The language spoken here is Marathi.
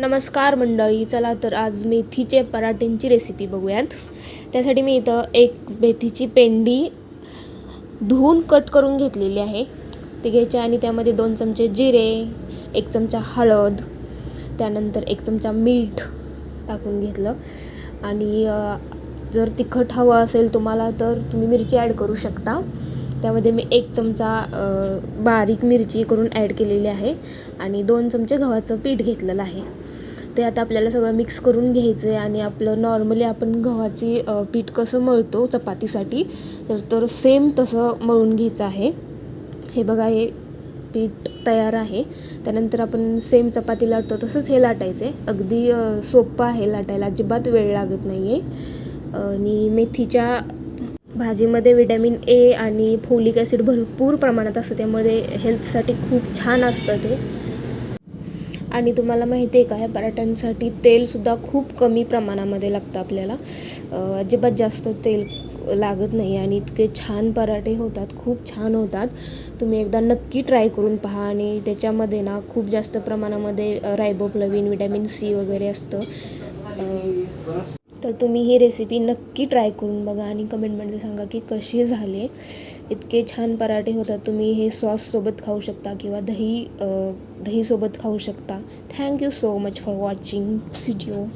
नमस्कार मंडळी चला तर आज मेथीचे पराठ्यांची रेसिपी बघूयात. त्यासाठी मी इथं एक मेथीची पेंडी धुवून कट करून घेतलेली आहे. ती घ्यायची आणि त्यामध्ये दोन चमचे जिरे एक चमचा हळद त्यानंतर एक चमचा मीठ टाकून घेतलं. आणि जर तिखट हवं असेल तुम्हाला तर तुम्ही मिरची ॲड करू शकता. त्यामध्ये मी एक चमचा बारीक मिरची करून ॲड केलेली आहे. आणि दोन चमचे गव्हाचं पीठ घेतलेलं आहे. ते आता आपल्याला सगळं मिक्स करून घ्यायचं आहे आणि आपलं नॉर्मली आपण गव्हाची पीठ कसं मळतो चपातीसाठी तर तर सेम तसं मळून घ्यायचं आहे. हे बघा हे पीठ तयार आहे. त्यानंतर आपण सेम चपाती लाटतो तसंच हे लाटायचं आहे अगदी सोपं आहे लाटायला अजिबात वेळ लागत नाही आहे आणि मेथीच्या भाजीमध्ये विटॅमिन ए आणि फोलिक ॲसिड भरपूर प्रमाणात असतं त्यामुळे हेल्थसाठी खूप छान असतं ते. आणि तुम्हाला माहिती आहे का ह्या पराठ्यांसाठी तेलसुद्धा खूप कमी प्रमाणामध्ये लागतं आपल्याला. अजिबात जास्त तेल लागत नाही आणि इतके छान पराठे होतात खूप छान होतात. तुम्ही एकदा नक्की ट्राय करून पहा आणि त्याच्यामध्ये ना खूप जास्त प्रमाणामध्ये रायबोप्लविन विटॅमिन सी वगैरे असतं. तर तुम्ही ही रेसिपी नक्की ट्राय करून बघा आणि कमेंटमध्ये सांगा की कशी झाले. इतके छान पराठे होतात. तुम्ही हे सॉससोबत खाऊ शकता किंवा दही अ, दहीसोबत खाऊ शकता. Thank you so much for watching video